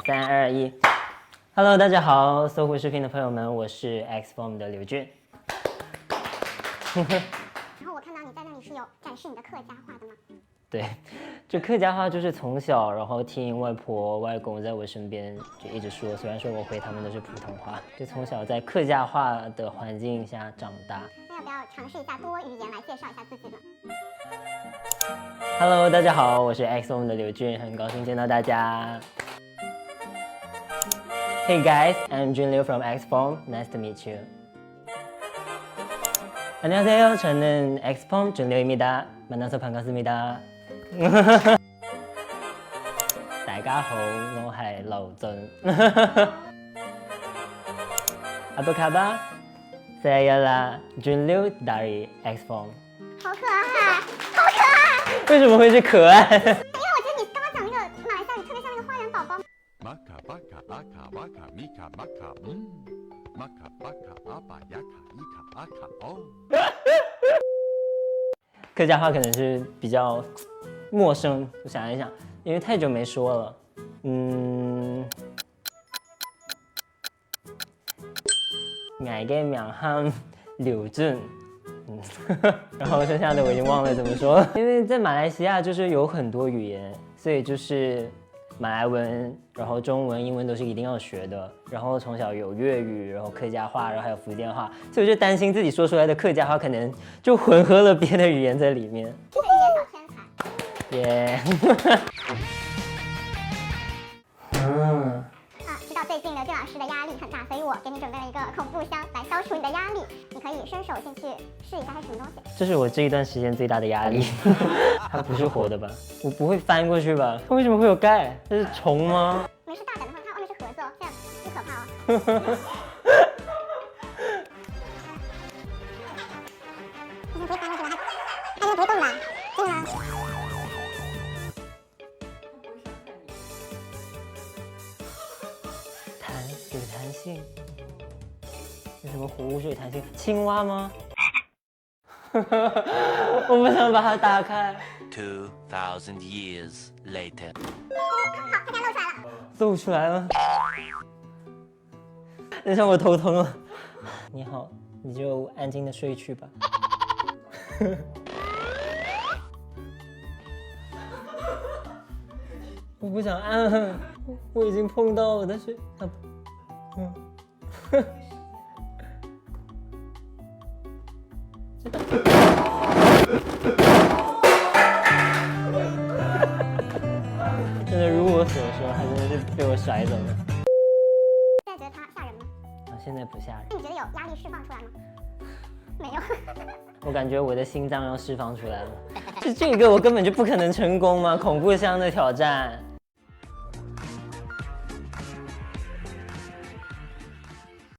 三二一，Hello，大家好，搜狐视频的朋友们，我是 X Form 的刘俊。然后我看到你在那里是有展示你的客家话的吗？对，这客家话就是从小，然后听外婆、外公在我身边就一直说，虽然说我回他们都是普通话，就从小在客家话的环境下长大。那要不要尝试一下多语言来介绍一下自己呢？Hello，大家好，我是 X Form 的刘俊，很高兴见到大家。Hey guys, I'm Jun Liu from X Form. Nice to meet you. 안녕하세요. 저는 X Form 준리우입니다. 만나서 반갑습니다. 大家好，我系刘俊。Apa kabar? Saya lah Jun Liu dari X Form. 好可爱，好可爱！为什么会是可爱？ Waka mika maka mm. Maka baka aba yaka ika aka oh. 客家话可能是比较陌生，我想一想，因为太久没说了。嗯，我嘅名喊柳俊，嗯，然后剩下的我已经忘了怎么说了。因为在马来西亚就是有很多语言，所以就是马来文，然后中文、英文都是一定要学的。然后从小有粤语，然后客家话，然后还有福建话，所以我就担心自己说出来的客家话可能就混合了别的语言在里面。这个语言小天才。耶、最近刘俊老师的压力很大，所以我给你准备了一个恐怖箱来消除你的压力。你可以伸手进去试一下它是什么东西。这是我这一段时间最大的压力。它不是活的吧？我不会翻过去吧？它为什么会有盖？这是虫吗？没事，大胆的话，它外面是盒子哦，这样不可怕哦。你先别翻过去弹有弹性，有什么活物是有弹性？青蛙吗？我不想把它打开，Two thousand years later. 好，它现在露出来了。露出来了。等一下，我头疼了。你好，你就安静的睡去吧。我不想按，我已经碰到了，但是它不，嗯，真的如我所说，它真的是被我甩走了。现在觉得它吓人吗？啊，现在不吓人，那你觉得有压力释放出来吗？没有。我感觉我的心脏要释放出来了。就这个，我根本就不可能成功嘛？恐怖箱的挑战。